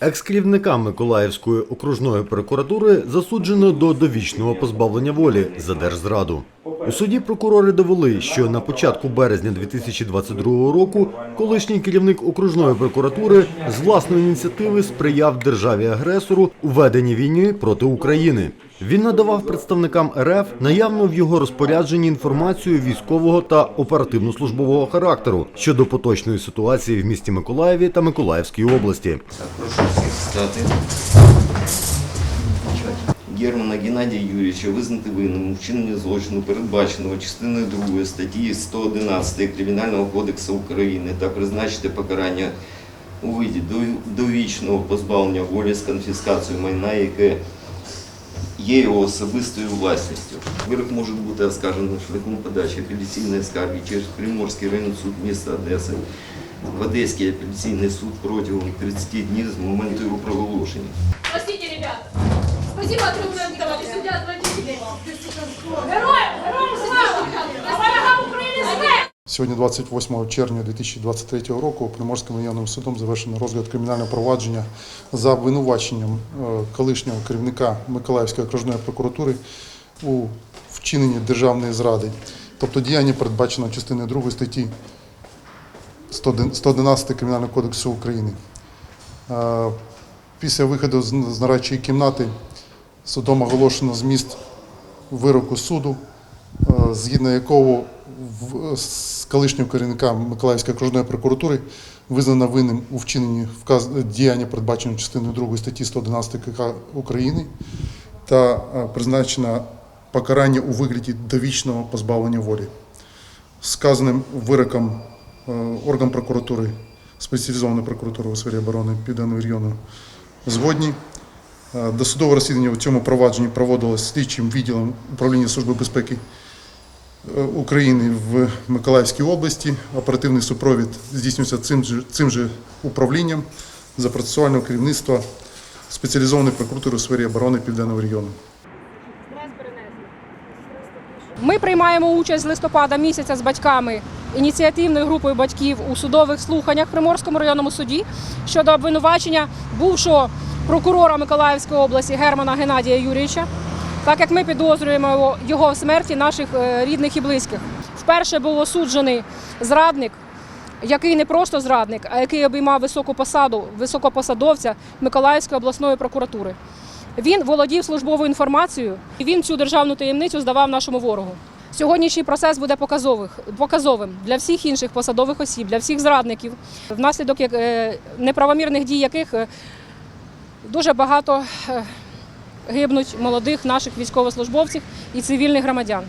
Екс-керівника Миколаївської окружної прокуратури засуджено до довічного позбавлення волі за держзраду. У суді прокурори довели, що на початку березня 2022 року колишній керівник окружної прокуратури з власної ініціативи сприяв державі-агресору у веденні війни проти України. Він надавав представникам РФ наявну в його розпорядженні інформацію військового та оперативно-службового характеру щодо поточної ситуації в місті Миколаєві та Миколаївській області. Прошу всіх стати. Германа Геннадія Юрійовича визнати винним у злочину, передбаченого частиною 2 статті 111 Кримінального кодексу України та призначити покарання у виді до- довічного позбавлення волі з конфіскацією майна, яке є його особистою власністю. Вирок може бути оскаржений шляхом подачі апеляційної скарги через Приморський районний суд міста Одеси в Одеський апеляційний суд протягом 30 днів з моменту його проголошення. Ребята. Спасибо огромное, товарищ судья. Героям, героям слава! На ворогам України смерть! Сьогодні, 28 червня 2023 року, Приморським районним судом завершено розгляд кримінального провадження за обвинуваченням е, колишнього керівника Миколаївської окружної прокуратури у вчиненні державної зради, тобто діяння передбачено частиною 2 статті 111 Кримінального кодексу України. Е, Після виходу з нарадчої кімнати судом оголошено зміст вироку суду, е, згідно якого з колишнього керівника Миколаївської окружної прокуратури визнано винним у вчиненні вказ... діяння, передбаченого частиною 2 статті 111 КК України, та е, призначено покарання у вигляді довічного позбавлення волі. Сказаним вироком е, орган прокуратури, спеціалізованої прокуратури у сфері оборони Південного регіону згодні. Е, Досудове розслідування в цьому провадженні проводилось слідчим відділом управління Служби безпеки е, України в Миколаївській області. Оперативний супровід здійснюється цим же, цим же управлінням за процесуального керівництва спеціалізованої прокуратури у сфері оборони Південного регіону. Ми приймаємо участь з листопада місяця з батьками ініціативною групою батьків у судових слуханнях в Приморському районному суді щодо обвинувачення бувшого прокурора Миколаївської області Германа Геннадія Юрійовича, так як ми підозрюємо його- в смерті наших е, рідних і близьких. Вперше був осуджений зрадник, який не просто зрадник, а який обіймав високу посаду високопосадовця Миколаївської обласної прокуратури. Він володів службовою інформацією, і він цю державну таємницю здавав нашому ворогу. Сьогоднішній процес буде показовим для всіх інших посадових осіб, для всіх зрадників, внаслідок е, неправомірних дій яких е, дуже багато е, гибнуть молодих наших військовослужбовців і цивільних громадян.